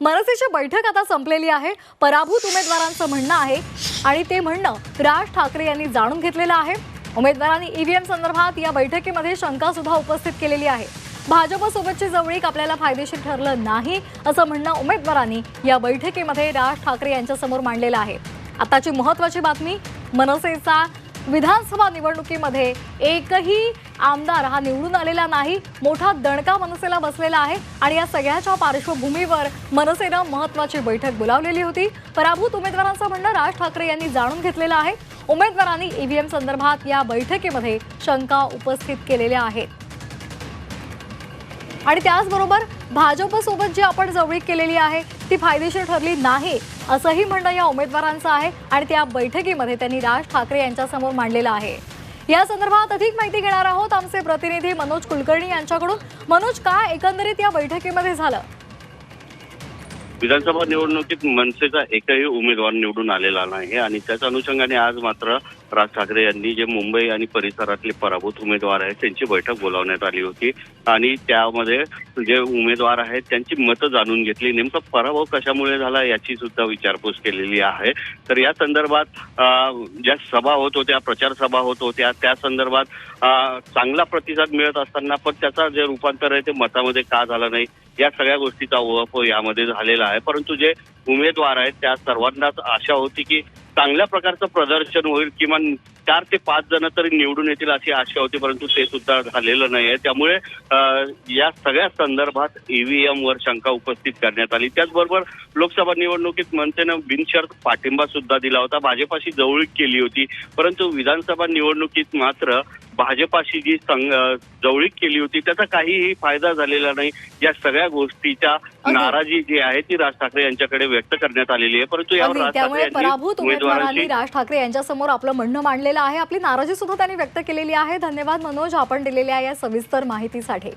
मनसेची बैठक आता संपलेली आहे. पराभूत उमेदवारांचं म्हणणं आहे आणि ते म्हणणं राज ठाकरे यांनी जाणून घेतलेलं आहे. उमेदवारांनी ईव्हीएम संदर्भात या बैठकीमध्ये शंका सुद्धा उपस्थित केलेली आहे. भाजपसोबतची जवळीक आपल्याला फायदेशीर ठरलं नाही असं म्हणणं उमेदवारांनी या बैठकीमध्ये राज ठाकरे यांच्यासमोर मांडलेलं आहे. आताची महत्वाची बातमी मनसेचा विधानसभा निवडणुकीमध्ये एकही आमदार हा निवडून आलेला नाही मोठा दणका मनसेला बसलेला आहे आणि या सगळ्याच्या पार्श्वभूमीवर मनसेनं महत्वाची बैठक बोलावलेली होती. पराभूत उमेदवारांचं म्हणणं राज ठाकरे यांनी जाणून घेतलेलं आहे. उमेदवारांनी ईव्हीएम संदर्भात या बैठकीमध्ये शंका उपस्थित केलेल्या आहेत. आणि त्याचबरोबर भाजपसोबत जी आपण जवळीक केलेली आहे ती फायदेशीर ठरली नाही असंही म्हणणं या उमेदवारांचं आहे आणि त्या बैठकीमध्ये त्यांनी राज ठाकरे यांच्यासमोर मांडलेलं आहे. या संदर्भात अधिक माहिती घेणार आहोत आमचे प्रतिनिधी मनोज कुलकर्णी यांच्याकडून. मनोज काय एकंदरीत या बैठकीमध्ये झालं? विधानसभा निवडणुकीत मनसेचा एकही उमेदवार निवडून आलेला नाही आणि त्याच अनुषंगाने आज मात्र राज ठाकरे यांनी जे मुंबई आणि परिसरातले पराभूत उमेदवार आहेत त्यांची बैठक बोलावण्यात आली होती. आणि त्यामध्ये जे उमेदवार आहेत त्यांची मतं जाणून घेतली. नेमका पराभव कशामुळे झाला याची सुद्धा विचारपूस केलेली आहे. तर या संदर्भात ज्या सभा होत होत्या प्रचार सभा होत होत्या त्या संदर्भात चांगला प्रतिसाद मिळत असताना पण त्याचा जे रूपांतर आहे ते मतामध्ये का झालं नाही? या सगळ्या गोष्टीचा ओळख यामध्ये झालेला आहे. परंतु जे उमेदवार आहेत त्या सर्वांनाच आशा होती की चांगल्या प्रकारचं प्रदर्शन होईल किमान चार ते पाच जण तरी निवडून येतील अशी आशा होती परंतु ते सुद्धा झालेलं नाही आहे. त्यामुळे या सगळ्या संदर्भात ईव्हीएम वर शंका उपस्थित करण्यात आली. त्याचबरोबर लोकसभा निवडणुकीत मनसेनं बिनशर्त पाठिंबा सुद्धा दिला होता. भाजपाशी जवळीक केली होती परंतु विधानसभा निवडणुकीत मात्र भाजपाशी जी जवळीक केली होती त्याचा काहीही फायदा झालेला नाही. या सगळ्या गोष्टीच्या. नाराजी जी आहे ती राज ठाकरे यांच्याकडे व्यक्त करण्यात आलेली आहे. परंतु यावर अगदी. राज ठाकरे त्यामुळे पराभूत उमेदवारांनी राज ठाकरे यांच्यासमोर आपलं म्हणणं मांडलेलं आहे. आपली नाराजी सुद्धा त्यांनी व्यक्त केलेली आहे. धन्यवाद मनोज आपण दिलेल्या या सविस्तर माहितीसाठी.